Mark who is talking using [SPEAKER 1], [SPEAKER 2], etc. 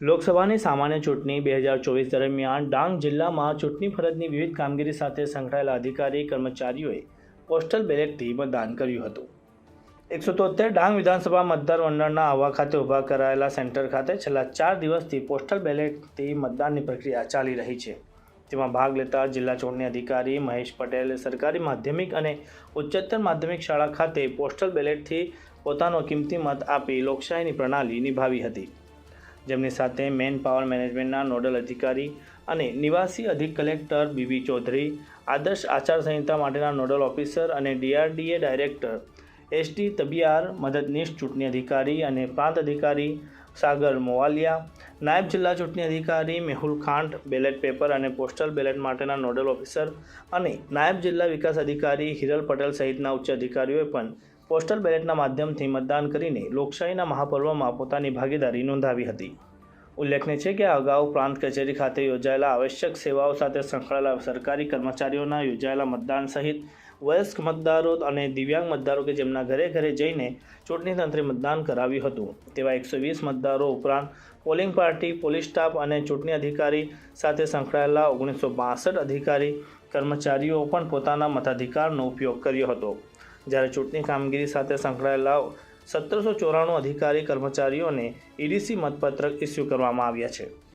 [SPEAKER 1] લોકસભાની સામાન્ય ચૂંટણી બે હજાર ચોવીસ દરમિયાન ડાંગ જિલ્લામાં ચૂંટણી ફરજની વિવિધ કામગીરી સાથે સંકળાયેલા અધિકારી, કર્મચારીઓએ પોસ્ટલ બેલેટથી મતદાન કર્યું હતું. એકસો તોતેર ડાંગ વિધાનસભા મતદાર મંડળના આવા ખાતે ઊભા કરાયેલા સેન્ટર ખાતે છેલ્લા ચાર દિવસથી પોસ્ટલ બેલેટથી મતદાનની પ્રક્રિયા ચાલી રહી છે. તેમાં ભાગ લેતા જિલ્લા ચૂંટણી અધિકારી મહેશ પટેલે, સરકારી માધ્યમિક અને ઉચ્ચતર માધ્યમિક શાળા ખાતે પોસ્ટલ બેલેટથી પોતાનો કિંમતી મત આપી લોકશાહીની પ્રણાલી નિભાવી હતી. જેમની સાથે મેન પાવર મેનેજમેન્ટના નોડલ અધિકારી અને નિવાસી અધિક કલેક્ટર બીબી ચૌધરી, આદર્શ આચારસંહિતા માટેના નોડલ ઓફિસર અને ડીઆરડીએ ડાયરેક્ટર, એસટી તબિયાર, મદદનીશ ચૂંટણી અધિકારી અને પ્રાંત અધિકારી સાગર મોવાલિયા, નાયબ જિલ્લા ચૂંટણી અધિકારી મેહુલ ખાંટ, બેલેટ પેપર અને પોસ્ટલ બેલેટ માટેના નોડલ ઓફિસર અને નાયબ જિલ્લા વિકાસ અધિકારી હિરલ પટેલ સહિતના ઉચ્ચ અધિકારીઓએ પણ પોસ્ટલ બેલેટના માધ્યમથી મતદાન કરીને લોકશાહીના મહાપર્વમાં પોતાની ભાગીદારી નોંધાવી હતી. ઉલ્લેખનીય છે કે અગાઉ પ્રાંત કચેરી ખાતે યોજાયેલા આવશ્યક સેવાઓ સાથે સંકળાયેલા સરકારી કર્મચારીઓના યોજાયેલા મતદાન સહિત વયસ્ક મતદારો અને દિવ્યાંગ મતદારો કે જેમના ઘરે ઘરે જઈને ચૂંટણી તંત્રે મતદાન કરાવ્યું હતું. તેવા એકસો વીસ મતદારો ઉપરાંત પોલિંગ પાર્ટી, પોલીસ સ્ટાફ અને ચૂંટણી અધિકારી સાથે સંકળાયેલા ઓગણીસો બાસઠ અધિકારી કર્મચારીઓ પણ પોતાના મતાધિકારનો ઉપયોગ કર્યો હતો. જ્યારે ચૂંટણી કામગીરી સાથે સંકળાયેલા સત્તરસો ચોરાણું અધિકારી કર્મચારીઓને ઈડીસી મતપત્રક ઇસ્યુ કરવામાં આવ્યા છે.